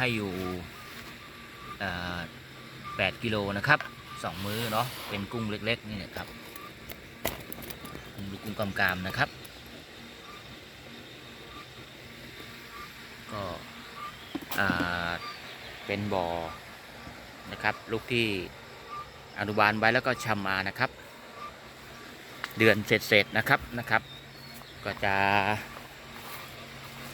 ให้อยู่8กิโลนะครับสองมื้อเนาะเป็นกุ้งเล็ก ๆ นี่นะครับกุ้งลูกกุ้งกำกามนะครับ ก็เป็นบ่อนะครับ ลูกที่อนุบาลไว้แล้วก็ชำมานะครับ เดือนเศษๆนะครับนะครับ ก็จะ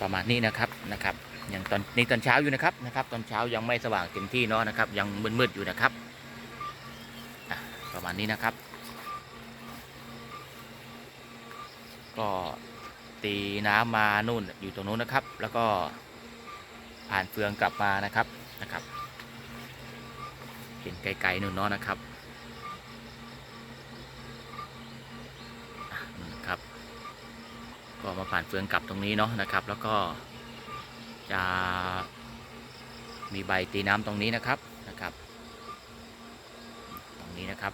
ประมาณนี้นะครับนะครับอย่างตอนนี้ตอนเช้าอยู่นะครับนะครับ ตอนเช้ายังไม่สว่างเต็มที่เนาะนะครับ ยังมืดๆอยู่นะครับประมาณนี้นะครับ ก็ตีน้ำมานู่นอยู่ตรงนู้นนะครับ แล้วก็ผ่านเฟืองกลับมานะครับนะครับ เห็นไกลๆนู่นเนาะนะครับ ก็มาผ่านเฟืองกลับตรงนี้เนาะนะครับ แล้วก็จะมีใบตีน้ำตรงนี้นะครับนะครับ ตรงนี้นะครับ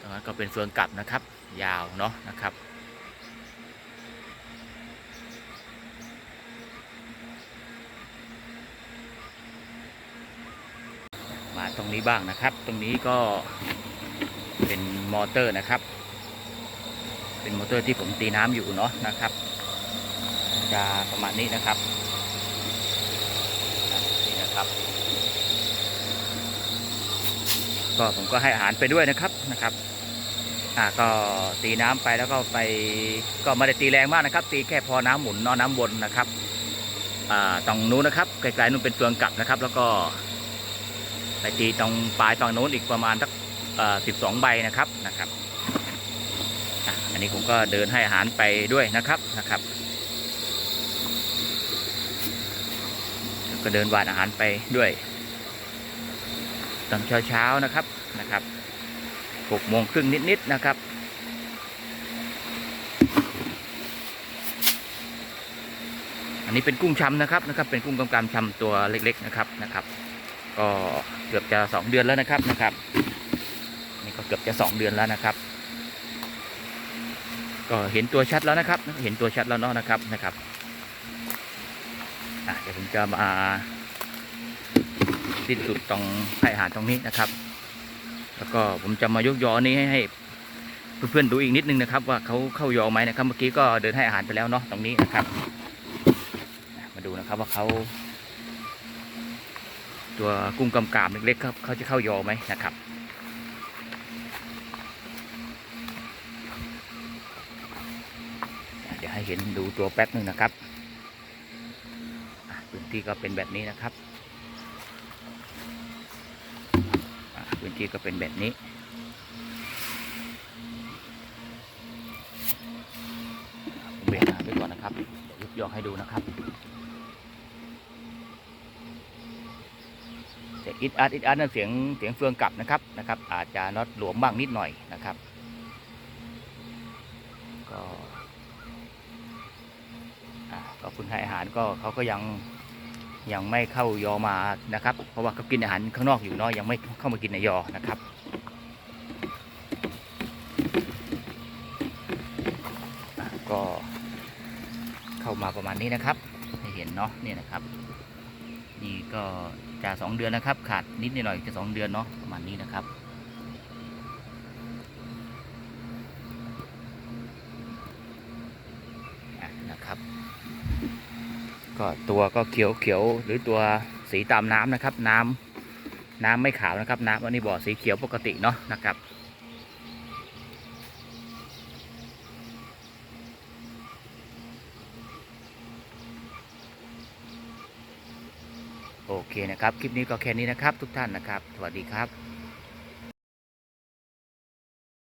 ตรงนั้นก็เป็นเฟืองกลับนะครับ ยาวเนาะนะครับมาตรงนี้บ้างนะครับ ตรงนี้ก็ เป็นมอเตอร์นะครับ เป็นมอเตอร์ที่ผมตีน้ำอยู่เนาะนะครับ จะประมาณนี้นะครับนี่นะครับ ก็ผมก็ให้อาหารไปด้วยนะครับนะครับอ่าก็ตีน้ำไปแล้วก็ไปก็ไม่ได้ตีแรงมากนะครับ ตีแค่พอน้ำหมุนนอน้ำวนนะครับอ่าตรงนู้นนะครับไกลๆนู้นเป็นเฟืองกลับนะครับ แล้วก็ไปตีตรงปลายฝั่งโน้นอีกประมาณสัก สิบสองใบนะครับนะครับอันนี้ผมก็เดินให้อาหารไปด้วยนะครับนะครับก็เดินหวานอาหารไปด้วยตอนเช้าๆนะครับนะครับหกโมงครึ่งนิดๆนะครับอันนี้เป็นกุ้งชำนะครับนะครับ เป็นกุ้งกำกำชำตัวเล็กๆนะครับนะครับ ก็เกือบจะสองเดือนแล้วนะครับนะครับ เกือบจะสองเดือนแล้วนะครับ ก็เห็นตัวชัดแล้วนะครับ เห็นตัวชัดแล้วเนาะนะครับนะครับอะเดี๋ยวผมจะมาสิ้นสุดตรงให้อาหารตรงนี้นะครับ แล้วก็ผมจะมายกยอนี้ให้เพื่อนๆดูอีกนิดนึงนะครับ ว่าเขาเข้ายอไหมนะครับ เมื่อกี้ก็เดินให้อาหารไปแล้วเนาะตรงนี้นะครับ มาดูนะครับว่าเขาตัวกุ้งกำกามเล็กๆครับเขาจะเข้ายอไหมนะครับ ให้เห็นดูตัวแป๊บหนึ่งนะครับพื้นที่ก็เป็นแบบนี้นะครับพื้นที่ก็เป็นแบบนี้ผมเบรกหาไว้ก่อนนะครับเดี๋ยวยกยอให้ดูนะครับเสียงอิดอัดอิดอัดนั่นเสียงเสียงเฟืองกลับนะครับนะครับ อาจจะน็อตหลวมบ้างนิดหน่อยนะครับ ก็ ก็เพิ่งให้อาหารก็เขาก็ยังยังไม่เข้ายอมานะครับ เพราะว่าเขากินอาหารข้างนอกอยู่เนาะยังไม่เข้ามากินในยอนะครับก็เข้ามาประมาณนี้นะครับให้เห็นเนาะนี่นะครับ นี่ก็จะสองเดือนนะครับ ขาดนิดหน่อยจะสองเดือนเนาะประมาณนี้นะครับ ก็ตัวก็เขียวเขียวหรือตัวสีตามน้ำนะครับ น้ำน้ำไม่ขาวนะครับ น้ำอันนี้บ่อสีเขียวปกติเนาะนะครับโอเคนะครับ คลิปนี้ก็แค่นี้นะครับ ทุกท่านนะครับ สวัสดีครับ